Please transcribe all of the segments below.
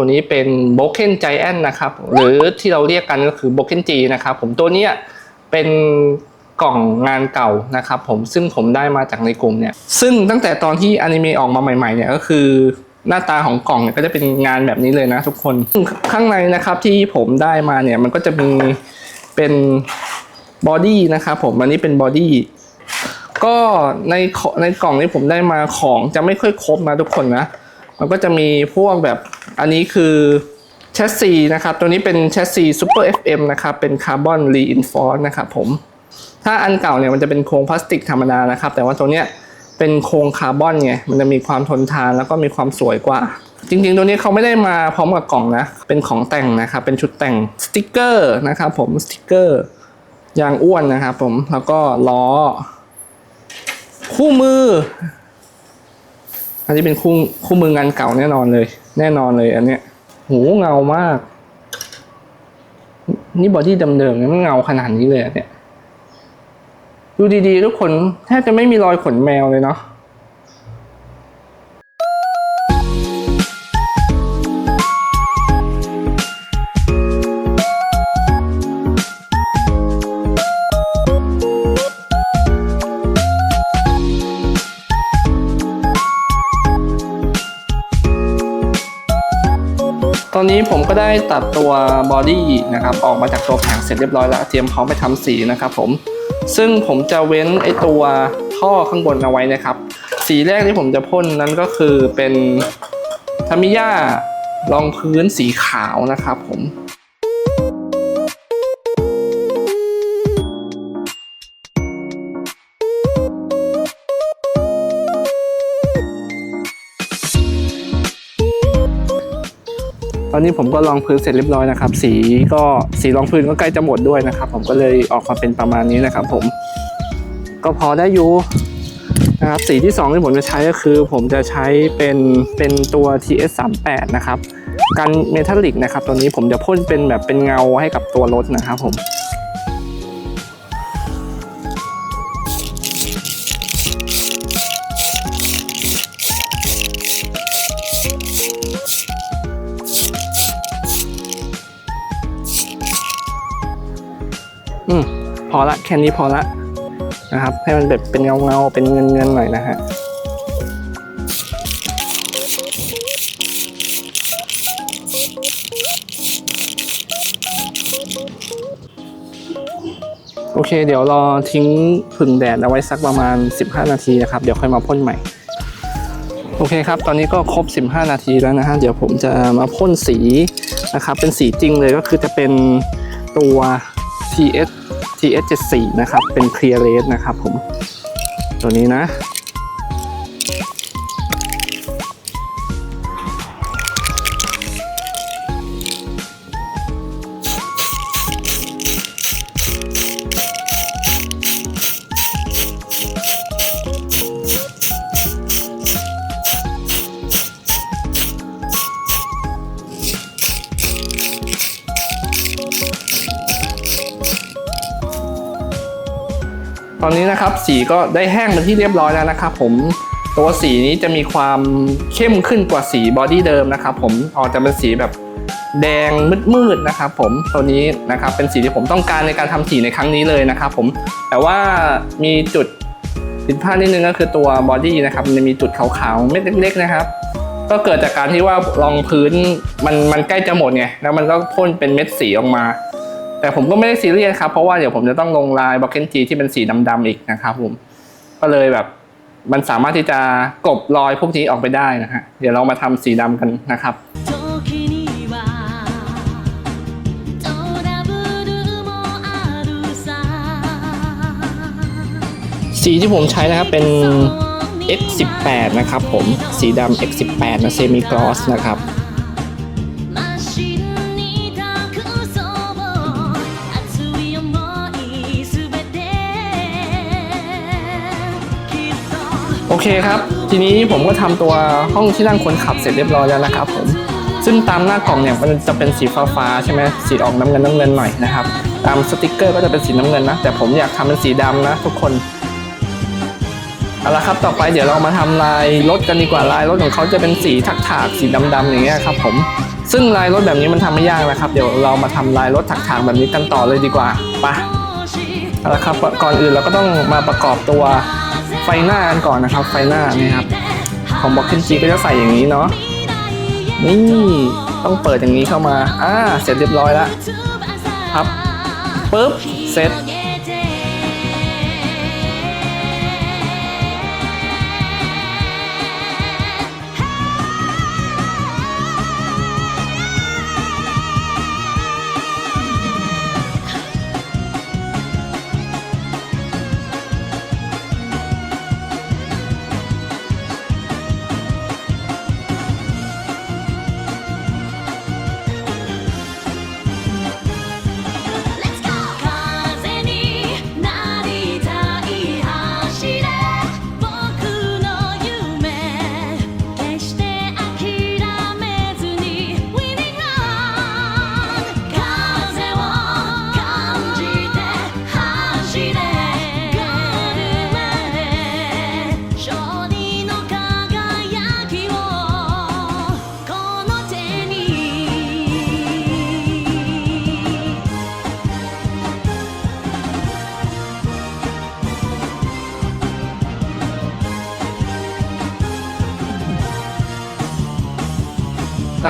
ครับตัวนี้เป็น Broken Giant นะครับ หรือที่เราเรียกกันก็คือ Broken G นะครับ ผมตัวเนี้ยเป็นกล่องงานเก่านะครับผมซึ่งผมได้มาจากในกลุ่มเนี่ย ซึ่งตั้งแต่ตอนที่อนิเมะออกมาใหม่ๆเนี่ยก็คือหน้าตาของกล่องเนี่ยก็จะเป็นงานแบบนี้เลยนะทุกคน ข้างในนะครับที่ผมได้มาเนี่ยมันก็จะมีเป็นบอดี้นะครับผมอันนี้เป็นบอดี้ก็ในในกล่องนี้ผมได้มาของจะไม่ค่อยครบนะทุกคนนะ มันก็จะมีพวกแบบ อันนี้คือแชสซีนะครับ ตัวนี้เป็นแชสซีซูเปอร์ FM นะครับ เป็นคาร์บอนรีอินฟอร์นะครับผม ถ้าอันเก่าเนี่ยมันจะเป็นโครงพลาสติกธรรมดานะครับ แต่ว่าตัวเนี้ยเป็นโครงคาร์บอนไง มันจะมีความทนทานแล้วก็มีความสวยกว่า จริงๆ ตัวนี้เขาไม่ได้มาพร้อมกับกล่องนะ เป็นของแต่งนะครับ เป็นชุดแต่งสติกเกอร์นะครับผม สติกเกอร์ยางอ้วนนะครับผม แล้วก็ล้อ คู่มือ อันนี้เป็นคู่คู่มืองานเก่าแน่นอนเลย แน่นอนเลยอันเนี้ย หูเงามาก นี่บอดี้เดิมๆเนี่ยมันเงาขนาดนี้เลยอะเนี่ย ดูดีๆ ทุกคนแทบจะไม่มีรอยขนแมวเลยเนาะ นี้ผมก็ได้ตัดตัวบอดี้นะครับออกมาจากตัวแผงเสร็จเรียบร้อยแล้วเตรียมพร้อมไปทำสีนะครับผมซึ่งผมจะเว้นไอตัวท่อข้างบนเอาไว้นะครับ สีแรกที่ผมจะพ่นนั้นก็คือเป็นทามิยารองพื้นสีขาวนะครับผม ตอนนี้ผมก็ลองพื้นเสร็จเรียบร้อยนะครับ สีก็สีรองพื้นก็ใกล้จะหมดด้วยนะครับ ผมก็เลยออกมาเป็นประมาณนี้นะครับ ผม ก็พอได้อยู่นะครับสีที่ 2 ที่ผมจะใช้ก็คือ ผมจะใช้เป็นเป็นตัว TS 3 8นะครับกันเมทัลลิกนะครับตัวนี้ผมจะพ่นเป็นแบบเป็นเงาให้กับตัวรถนะครับ ผม พอละแค่นี้พอละนะครับ ให้มันแบบเป็นเงาเงาเป็นเงินเงินหน่อยนะฮะโอเค เดี๋ยวรอทิ้งผึ่งแดดเอาไว้สักประมาณ 15 นาทีนะครับ เดี๋ยวค่อยมาพ่นใหม่ โอเคครับ ตอนนี้ก็ครบ 15 นาทีแล้วนะฮะ เดี๋ยวผมจะมาพ่นสีนะครับ เป็นสีจริงเลยก็คือจะเป็นตัว TS TS 74 นะครับ เป็น Clear Red นะครับผม ตัวนี้นะ ตอนนี้นะครับสีก็ได้แห้งเป็นที่เรียบร้อยแล้วนะครับผมตัวสีนี้จะมีความเข้มขึ้นกว่าสีบอดี้เดิมนะครับผมออกจะเป็นสีแบบแดงมืดๆนะครับผมตัวนี้นะครับเป็นสีที่ผมต้องการในการทำสีในครั้งนี้เลยนะครับผมแต่ว่ามีจุดผิดพลาดนิดนึงก็คือตัวบอดี้นะครับมันจะมีจุดขาวๆเม็ดเล็กๆนะครับก็เกิดจากการที่ว่ารองพื้นมันมันใกล้จะหมดไงแล้วมันก็พ่นเป็นเม็ดสีออกมา แต่ผมก็ไม่ได้ซีเรียสครับ เพราะว่าเดี๋ยวผมจะต้องลงลายบล็อกเกนจีที่เป็นสีดำๆอีกนะครับผมก็เลยแบบมันสามารถที่จะกบรอยพวกนี้ออกไปได้นะฮะเดี๋ยวเรามาทำสีดำกันนะครับสีที่ผมใช้นะครับเป็น X18 นะครับผมสีดำ X18 นะเซมิกลอสนะครับ เคครับ ทีนี้ผมก็ทำตัวห้องที่นั่งคนขับเสร็จเรียบร้อยแล้วนะครับผมซึ่งตามหน้ากล่องเนี่ยมันจะเป็นสีฟ้าฟ้าๆใช่ไหมสีออกน้ำเงินน้ำเงินหน่อยนะครับตามสติกเกอร์ก็จะเป็นสีน้ำเงินนะ แต่ผมอยากทำเป็นสีดำนะ ทุกคนเอาละครับต่อไปเดี๋ยวเรามาทำลายรถกันดีกว่าลายรถของเขาจะเป็นสีถักๆสีดำๆอย่างเงี้ยครับผมซึ่งลายรถแบบนี้มันทำไม่ยากนะครับเดี๋ยวเรามาทำลายรถถักถางแบบนี้กันต่อเลยดีกว่าไปะเอาละครับก่อนอื่นเราก็ต้องมาประกอบตัว ไฟหน้ากันก่อนนะครับ ไฟหน้านี่ครับ ของบ็อกเคนจีก็จะใส่อย่างนี้เนาะนี่ต้องเปิดอย่างนี้เข้ามา อ่า เสร็จเรียบร้อยแล้วครับปุ๊บเสร็จ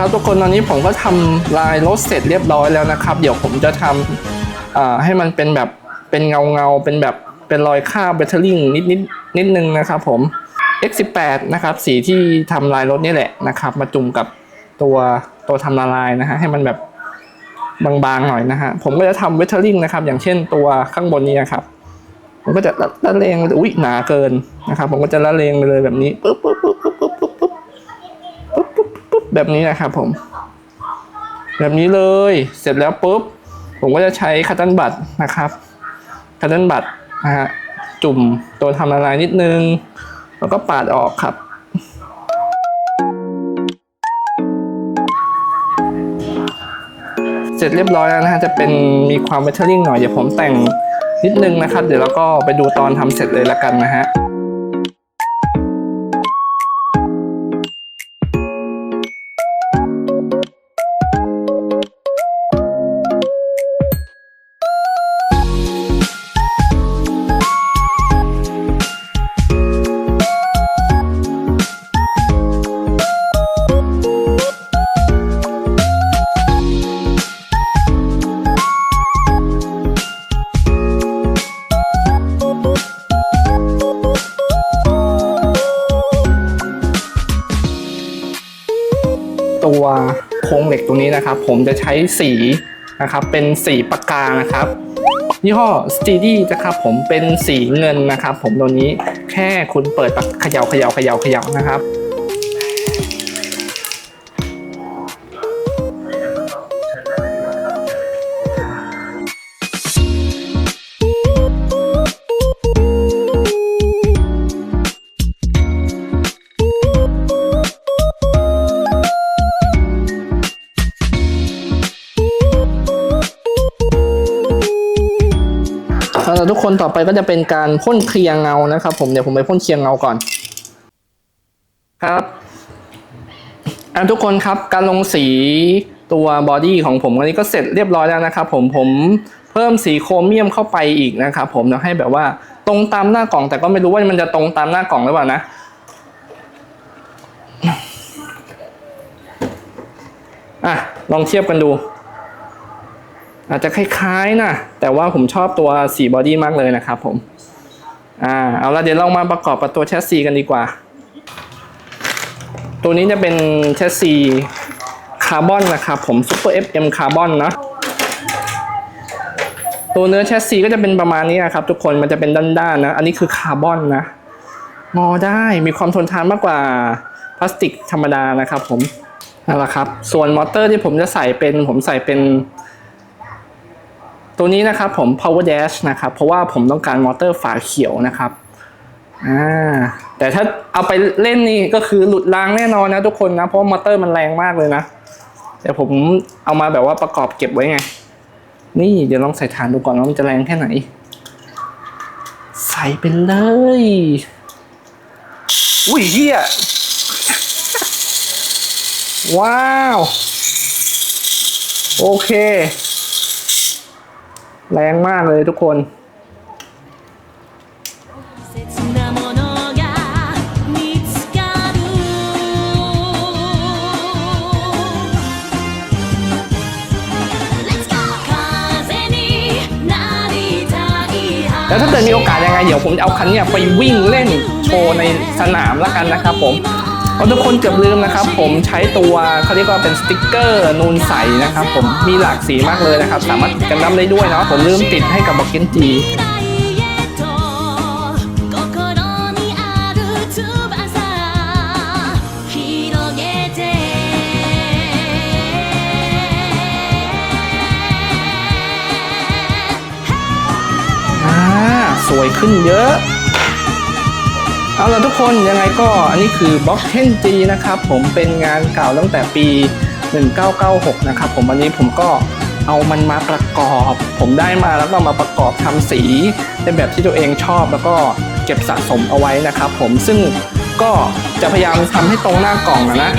ครับทุกคนตอนนี้ผมก็ทำลายรถเสร็จเรียบร้อยแล้วนะครับ เดี๋ยวผมจะทำให้มันเป็นแบบเป็นเงาเงาเป็นแบบเป็นรอยคราบเบทเทอริงนิดนิดนิดนึงนะครับผม X18 นะครับสีที่ทำลายรถนี่แหละนะครับ มาจุ่มกับตัวตัวทำละลายนะฮะให้มันแบบบางๆหน่อยนะฮะผมก็จะทำเวทเทอร์ลิงนะครับ อย่างเช่นตัวข้างบนนี้นะครับผมก็จะละเลงอุ้ยหนาเกินนะครับ ผมก็จะละเลงไปเลยแบบนี้ปุ๊บปุ๊บปุ๊บปุ๊บปุ๊บปุ๊บปุ๊บปุ๊บปุ๊บปุ๊บ แบบนี้นะครับผม แบบนี้เลยเสร็จแล้วปุ๊บ ผมก็จะใช้คัตเติลบัตนะครับคัตเติลบัตนะฮะจุ่มตัวทำละลายนิดนึง แล้วก็ปาดออกครับเสร็จเรียบร้อยแล้วนะฮะจะเป็นมีความเวทเทอริงหน่อยเดี๋ยวผมแต่งนิดนึงนะครับ เดี๋ยวเราก็ไปดูตอนทำเสร็จเลยละกันนะฮะ โครงเหล็กตัวนี้นะครับ ผมจะใช้สีนะครับ เป็นสีปากกานะครับยี่ห้อสตีดี้นะครับ ผมเป็นสีเงินนะครับ ผมตัวนี้แค่คุณเปิดปเขย่าเขย่าเขย่าเขย่านะครับ ทุกคนต่อไปก็จะเป็นการพ่นเคลียร์เงานะครับ ผมเดี๋ยวผมไปพ่นเคลียร์เงาก่อน ครับอะทุกคนครับการลงสีตัวบอดี้ของผมอันนี้ก็เสร็จเรียบร้อยแล้วนะครับ ผมผมเพิ่มสีโครเมียมเข้าไปอีกนะครับ ผมเดี๋ยวให้แบบว่าตรงตามหน้ากล่อง แต่ก็ไม่รู้ว่ามันจะตรงตามหน้ากล่องหรือเปล่านะอะลองเทียบกันดู อาจจะคล้ายๆนะแต่ว่าผมชอบตัวสีบอดี้มากเลยนะครับผมอ่าเอาละเดี๋ยวเรามาประกอบกับตัวแชสซีกันดีกว่า ตัวนี้จะเป็นแชสซีคาร์บอนนะครับผมซ Super FM คาร์บอนนะตัวเนื้อแชสซีก็จะเป็นประมาณนี้นะครับ ทุกคนมันจะเป็นด้านๆนะ อันนี้คือคาร์บอนนะงอได้มีความทนทานมากกว่าพลาสติกธรรมดานะครับผมนั่นแหละครับ ส่วนมอเตอร์ที่ผมจะใส่เป็นผมใส่เป็น ตัวนี้นะครับผม power dash นะครับ เพราะว่าผมต้องการมอเตอร์ฝาเขียวนะครับอ่าแต่ถ้าเอาไปเล่นนี่ก็คือหลุดรางแน่นอนนะทุกคนนะ เพราะมอเตอร์มันแรงมากเลยนะเดี๋ยวผมเอามาแบบว่าประกอบเก็บไว้ไง นี่เดี๋ยวลองใส่ฐานดูก่อนว่ามันจะแรงแค่ไหน ใส่ไปเลย อุ้ยเฮียว้าว โอเค แรงมากเลยทุกคนแล้วถ้าเกิดมีโอกาสยังไงเดี๋ยวผมจะเอาคันนี้ไปวิ่งเล่นโชว์ในสนามแล้วกันนะครับผม ทุกคนเกือบลืมนะครับ ผมใช้ตัวเขาเรียกว่าเป็นสติกเกอร์นูนใสนะครับ ผมมีหลากสีมากเลยนะครับ สามารถกันด้ำได้ด้วยนะผมลืมติดให้กับบอกเกนจีสวยขึ้นเยอะ เอาละทุกคนยังไงก็อันนี้คือบล็อกเทนจีนะครับผมเป็นงานเก่าตั้งแต่ปี 1996 นะครับผมวันนี้ผมก็เอามันมาประกอบ ผมได้มาแล้วก็มาประกอบทำสีในแบบที่ตัวเองชอบแล้วก็เก็บสะสมเอาไว้นะครับผมซึ่งก็จะพยายามทำให้ตรงหน้ากล่องนะนะ